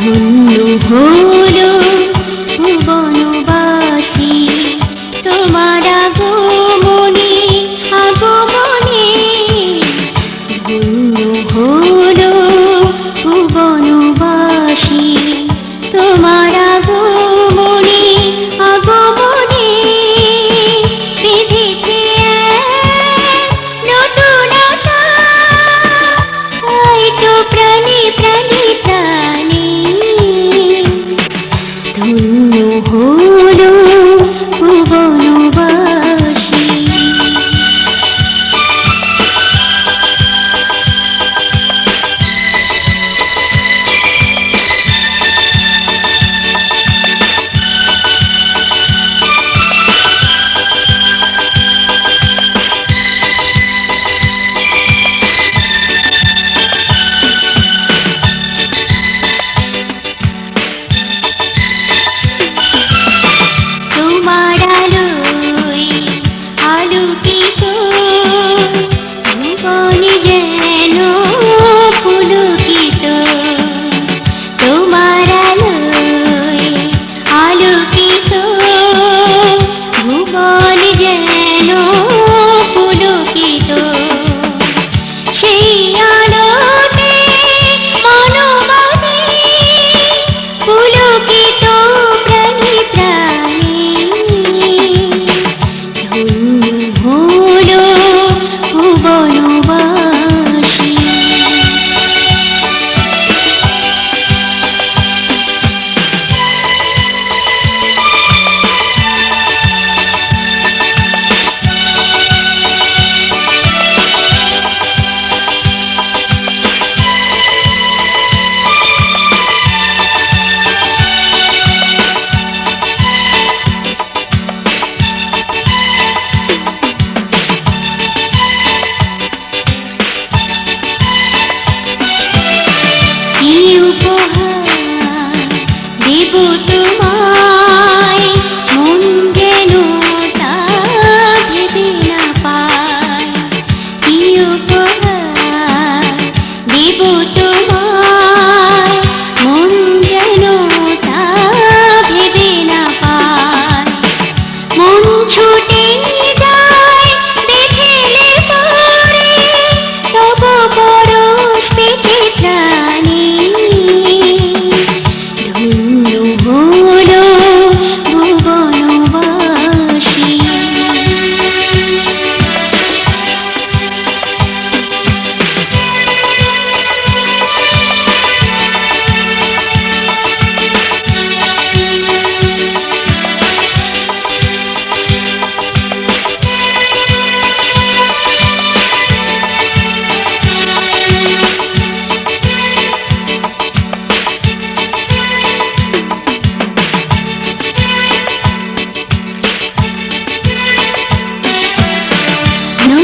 হলো ভুবনবাসী, তোমার আগমনে আগমনে ধন্য হলো ভুবনবাসী, তোমার আগমনে আগমনে বেঁধেছে এক নতুন আশা তাই তো প্রাণে প্রাণে প্রাণে দেব তোমায় মন যেন তা ভেবে না পায়